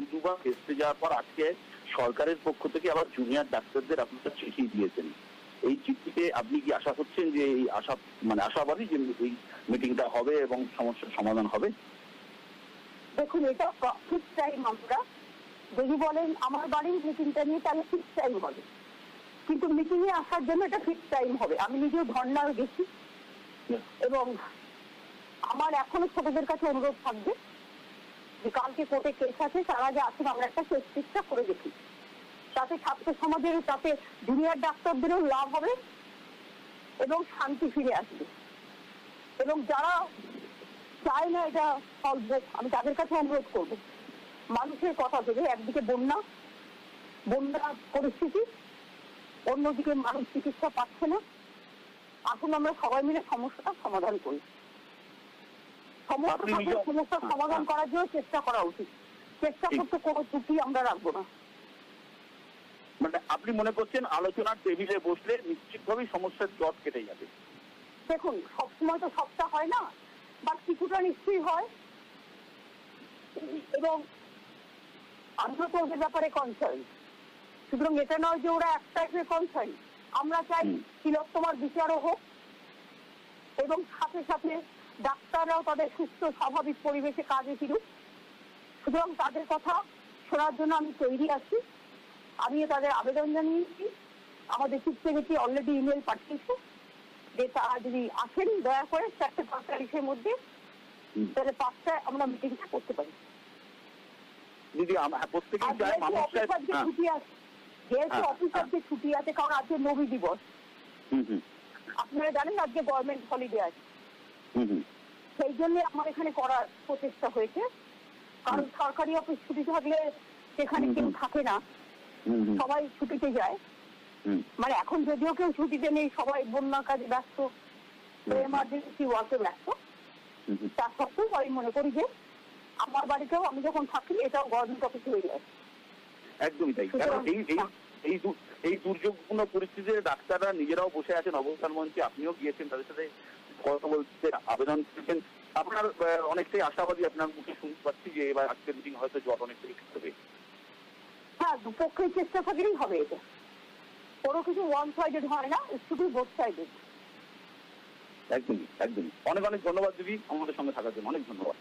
দু দুবার ভেস্তে যাওয়ার পর আজকে সরকারের পক্ষ থেকে আবার জুনিয়র ডাক্তারদের আপনারা চিঠি দিয়েছেন। এই চিঠিতে আপনি কি আশা করছেন যে এই আশা মানে আশাবাদী যে এই মিটিংটা হবে এবং সমস্যার সমাধান হবে? দেখুন এটা ফিক্স টাইম আমরা। যদি বলেন আমার বাড়ির মিটিংটা নিয়ে তাহলে ফিক্স টাইম হবে। কিন্তু মিটিং এ আসার জন্য এটা ফিক্স টাইম হবে। আমি নিজেও ধর্নার গেছি। এবং আমার এখনও ছোটদের কাছে অনুরোধ থাকবে কালকে কোর্টে কেস আছে, তারা যে আসুন, আমরা একটা কেস ফিক্সটা করে দেখি। তাতে ছাত্র সমাজের, তাতে জুনিয়র ডাক্তারদেরও লাভ হবে এবং শান্তি ফিরে আসবে। এবং যারা চায় না এটা সলভ আমি তাদের কাছে অনুরোধ করব। মানুষের কথা ভেবে একদিকে বন্যা বন্যা পরিস্থিতি, অন্যদিকে মানুষ চিকিৎসা পাচ্ছে না। আসুন, আমরা সবাই মিলে সমস্যাটা সমাধান করি। নিজে- সমস্যার হ্যাঁ, সমাধান হ্যাঁ। করার জন্য চেষ্টা করা উচিত। চেষ্টা করতে কোনো ত্রুটি আমরা রাখব না। মানে আপনি মনে করছেন আলোচনার টেবিলে বসলে নিশ্চিতভাবেই সমস্যার জট কেটে যাবে? দেখুন সবসময় তো সবটা হয় না বা কিছুটা নিশ্চয়ই হয়। এবং আমরা তো ওদের ব্যাপারে কনসার্ন সুতরাং এটা নয় যে ওরা এক টাইপের কনসার্ন আমরা চাই হুম। তোমার বিচারও হোক এবং সাথে সাথে ডাক্তাররাও তাদের সুস্থ স্বাভাবিক পরিবেশে কাজে ফিরুক। সুতরাং তাদের কথা শোনার জন্য আমি তৈরি আছি। আমিও তাদের আবেদন জানিয়েছি। আমাদের সেক্রেটারি অলরেডি ইমেল পাঠিয়েছে যে তারা যদি আসেন দয়া করে চারটে পাঁচ তারিখের মধ্যে তাহলে পাঁচটায় আমরা মিটিংটা করতে পারি। দিদি আম- হ্যাঁ, প্রত্যেকেই যেহেতু অফিসারদের হ্যাঁ, ছুটি আছে যেহেতু হ্যাঁ, ছুটি আছে কারণ আজকে নবী দিবস। আপনারা জানেন আজকে গভর্নমেন্ট হলিডে আছে। সেই জন্য আমার এখানে করার প্রচেষ্টা হয়েছে। কারণ সরকারি অফিস ছুটি থাকলে সেখানে কেউ থাকে না। সবাই ছুটিতে যায়। মানে এখন যদিও কেউ ছুটিতে নেই সবাই বন্যা কাজে ব্যস্ত এমার্জেন্সি ওয়ার্কে ব্যস্ত। হুম। সত্ত্বেও আমি মনে করি যে আমার বাড়িতেও আমি যখন থাকি এটাও গভর্নমেন্ট অফিস হয়ে যায়। একদমই তাই। কারণ এই এই এই এই দুর্যোগপূর্ণ পরিস্থিতিতে ডাক্তাররা নিজেরাও বসে আছেন। অবস্থান মঞ্চে আপনিও গিয়েছেন তাদের সাথে কথা বলতে আবেদন করেছেন আপনার অনেকটাই আশাবাদী আপনার মুখে শুনতে পাচ্ছি যে এবার আজকের মিটিং হয়তো জট অনেকটাই হবে। হ্যাঁ দুপক্ষের চেষ্টা থাকলেই হবে এটা। কোনো কিছু ওয়ান সাইডেড হয় না শুধু বোথ সাইডেড একদমই একদমই। অনেক অনেক ধন্যবাদ দিদি আমাদের সঙ্গে থাকার জন্য। অনেক ধন্যবাদ।